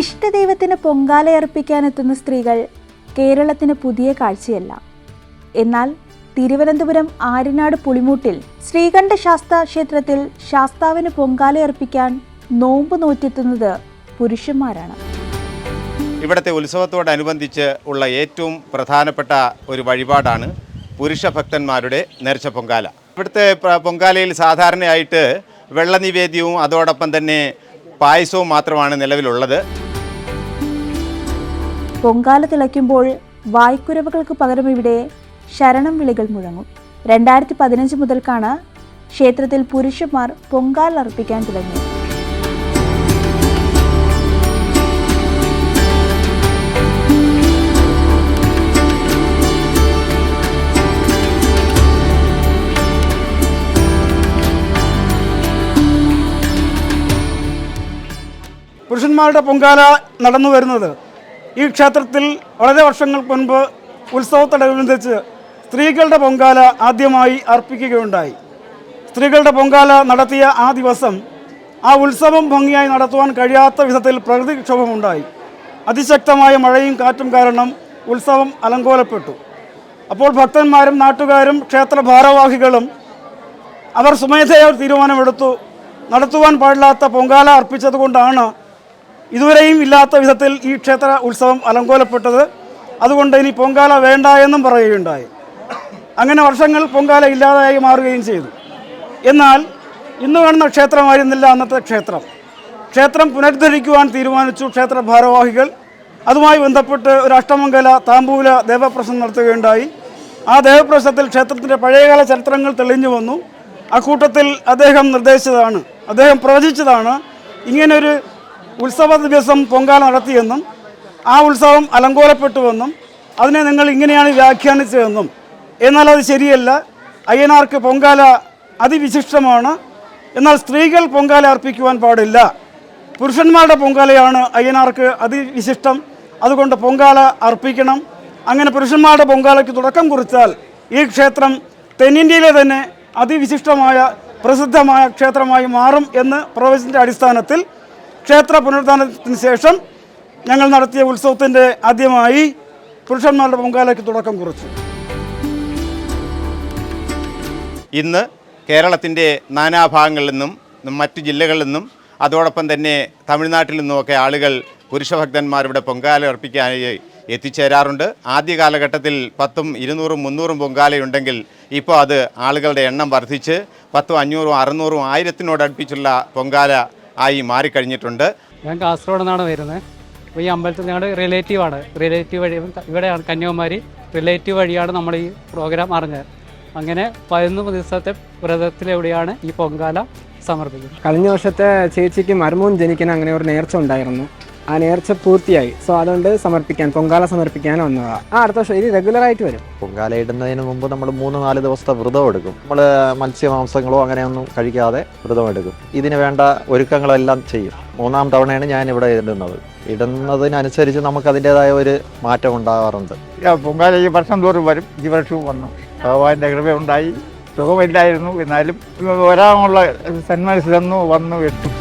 ഇഷ്ടദൈവത്തിന് പൊങ്കാലയർപ്പിക്കാനെത്തുന്ന സ്ത്രീകൾ കേരളത്തിന് പുതിയ കാഴ്ചയല്ല. എന്നാൽ തിരുവനന്തപുരം ആര്യനാട് പുളിമൂട്ടിൽ ശ്രീകണ്ഠ ശാസ്ത ക്ഷേത്രത്തിൽ ശാസ്താവിന് പൊങ്കാലയർപ്പിക്കാൻ നോമ്പ് നോറ്റെത്തുന്നത് പുരുഷന്മാരാണ്. ഇവിടുത്തെ ഉത്സവത്തോടനുബന്ധിച്ച് ഉള്ള ഏറ്റവും പ്രധാനപ്പെട്ട ഒരു വഴിപാടാണ് പുരുഷ ഭക്തന്മാരുടെ നേർച്ച പൊങ്കാല. ഇവിടുത്തെ പൊങ്കാലയിൽ സാധാരണയായിട്ട് വെള്ളനിവേദ്യവും അതോടൊപ്പം തന്നെ പായസവും മാത്രമാണ് നിലവിലുള്ളത്. പൊങ്കാല തിളയ്ക്കുമ്പോൾ വായ്ക്കുരവകൾക്ക് പകരം ഇവിടെ ശരണം വിളികൾ മുഴങ്ങും. രണ്ടായിരത്തി പതിനഞ്ച് മുതൽക്കാണ് ക്ഷേത്രത്തിൽ പുരുഷന്മാർ പൊങ്കാൽ അർപ്പിക്കാൻ തുടങ്ങിയത്. പുരുഷന്മാരുടെ പൊങ്കാല നടന്നു വരുന്നത് ഈ ക്ഷേത്രത്തിൽ വളരെ വർഷങ്ങൾക്ക് മുൻപ് ഉത്സവത്തോടനുബന്ധിച്ച് സ്ത്രീകളുടെ പൊങ്കാല ആദ്യമായി അർപ്പിക്കുകയുണ്ടായി. സ്ത്രീകളുടെ പൊങ്കാല നടത്തിയ ആ ദിവസം ആ ഉത്സവം ഭംഗിയായി നടത്തുവാൻ കഴിയാത്ത വിധത്തിൽ പ്രകൃതിക്ഷോഭമുണ്ടായി. അതിശക്തമായ മഴയും കാറ്റും കാരണം ഉത്സവം അലങ്കോലപ്പെട്ടു. അപ്പോൾ ഭക്തന്മാരും നാട്ടുകാരും ക്ഷേത്ര ഭാരവാഹികളും അവർ സ്വമേധയാ തീരുമാനമെടുത്തു. നടത്തുവാൻ പാടില്ലാത്ത പൊങ്കാല അർപ്പിച്ചതുകൊണ്ടാണ് ഇതുവരെയും ഇല്ലാത്ത വിധത്തിൽ ഈ ക്ഷേത്ര ഉത്സവം അലങ്കോലപ്പെട്ടത്. അതുകൊണ്ട് ഇനി പൊങ്കാല വേണ്ട എന്നും പറയുകയുണ്ടായി. അങ്ങനെ വർഷങ്ങൾ പൊങ്കാല ഇല്ലാതായി മാറുകയും ചെയ്തു. എന്നാൽ ഇന്ന് കാണുന്ന ക്ഷേത്രമായിരുന്നില്ല അന്നത്തെ ക്ഷേത്രം. ക്ഷേത്രം പുനരുദ്ധരിക്കുവാൻ തീരുമാനിച്ചു ക്ഷേത്ര ഭാരവാഹികൾ. അതുമായി ബന്ധപ്പെട്ട് ഒരു അഷ്ടമംഗല താമ്പൂല ദേവപ്രശ്നം നടത്തുകയുണ്ടായി. ആ ദേവപ്രശ്നത്തിൽ ക്ഷേത്രത്തിന്റെ പഴയകാല ചരിത്രങ്ങൾ തെളിഞ്ഞു വന്നു. അക്കൂട്ടത്തിൽ അദ്ദേഹം നിർദ്ദേശിച്ചതാണ് അദ്ദേഹം പ്രവചിച്ചതാണ്. ഇങ്ങനൊരു ഉത്സവ ദിവസം പൊങ്കാല നടത്തിയെന്നും ആ ഉത്സവം അലങ്കോലപ്പെട്ടുവെന്നും അതിനെ നിങ്ങൾ ഇങ്ങനെയാണ് വ്യാഖ്യാനിച്ചതെന്നും. എന്നാൽ അത് ശരിയല്ല. അയ്യനാർക്ക് പൊങ്കാല അതിവിശിഷ്ടമാണ്. എന്നാൽ സ്ത്രീകൾ പൊങ്കാല അർപ്പിക്കുവാൻ പാടില്ല. പുരുഷന്മാരുടെ പൊങ്കാലയാണ് അയ്യനാർക്ക് അതിവിശിഷ്ടം. അതുകൊണ്ട് പൊങ്കാല അർപ്പിക്കണം. അങ്ങനെ പുരുഷന്മാരുടെ പൊങ്കാലയ്ക്ക് തുടക്കം കുറിച്ചാൽ ഈ ക്ഷേത്രം തെന്നിന്ത്യയിലെ തന്നെ അതിവിശിഷ്ടമായ പ്രസിദ്ധമായ ക്ഷേത്രമായി മാറും എന്ന് പ്രവചനത്തിന്റെ അടിസ്ഥാനത്തിൽ ക്ഷേത്ര പുനരുദ്ധാനത്തിന് ശേഷം ഞങ്ങൾ നടത്തിയ ഉത്സവത്തിന്റെ ആദ്യമായി പുരുഷന്മാരുടെ പൊങ്കാലയ്ക്ക് തുടക്കം കുറിച്ചു. ഇന്ന് കേരളത്തിന്റെ നാനാഭാഗങ്ങളിൽ നിന്നും മറ്റു ജില്ലകളിൽ നിന്നും അതോടൊപ്പം തന്നെ തമിഴ്നാട്ടിൽ നിന്നുമൊക്കെ ആളുകൾ പുരുഷഭക്തന്മാരുടെ പൊങ്കാല അർപ്പിക്കാനായി എത്തിച്ചേരാറുണ്ട്. ആദ്യ കാലഘട്ടത്തിൽ പത്തും ഇരുന്നൂറും മുന്നൂറും പൊങ്കാലയുണ്ടെങ്കിൽ ഇപ്പോൾ അത് ആളുകളുടെ എണ്ണം വർദ്ധിച്ച് പത്തും അഞ്ഞൂറും അറുന്നൂറും ആയിരത്തിനോടടുപ്പിച്ചുള്ള പൊങ്കാല ആയി മാറിക്കഴിഞ്ഞിട്ടുണ്ട്. ഞാൻ കാസർഗോഡ് നിന്നാണ് വരുന്നത് അപ്പോൾ ഈ അമ്പലത്തിൽ ഞങ്ങളുടെ റിലേറ്റീവാണ് റിലേറ്റീവ് വഴി ഇവിടെയാണ് കന്യാകുമാരി. റിലേറ്റീവ് വഴിയാണ് നമ്മൾ ഈ പ്രോഗ്രാം അറിഞ്ഞത്. അങ്ങനെ പതിനൊന്ന് ദിവസത്തെ വ്രതത്തിലെവിടെയാണ് ഈ പൊങ്കാല സമർപ്പിക്കുന്നത്? കഴിഞ്ഞ വർഷത്തെ ചേച്ചിക്ക് മരുമോൻ ജനിക്കാൻ അങ്ങനെ ഒരു നേർച്ച ഉണ്ടായിരുന്നു. ആ നേർച്ച പൂർത്തിയായി. സോ അതുകൊണ്ട് സമർപ്പിക്കാൻ പൊങ്കാല സമർപ്പിക്കാൻ വന്നതാണ് ആ അടുത്ത വർഷം ഇത് റെഗുലർ ആയിട്ട് വരും. പൊങ്കാല ഇടുന്നതിന് മുമ്പ് നമ്മൾ മൂന്ന് നാല് ദിവസത്തെ വ്രതം എടുക്കും. നമ്മൾ മത്സ്യമാംസങ്ങളോ അങ്ങനെയൊന്നും കഴിക്കാതെ വ്രതം എടുക്കും. ഇതിന് വേണ്ട ഒരുക്കങ്ങളെല്ലാം ചെയ്യും. മൂന്നാം തവണയാണ് ഞാൻ ഇവിടെ ഇടുന്നത്. ഇടുന്നതിനനുസരിച്ച് നമുക്ക് അതിന്റെതായ ഒരു മാറ്റം ഉണ്ടാകാറുണ്ട് പൊങ്കാല ഈ വർഷം തോറും വരും. ഈ വർഷവും വന്നു. ഭഗവാന്റെ കൃപയുണ്ടായി. സുഖമില്ലായിരുന്നു. എന്നാലും വരാനുള്ള സന്മനസ്സിലൊന്നു വന്നു എത്തും.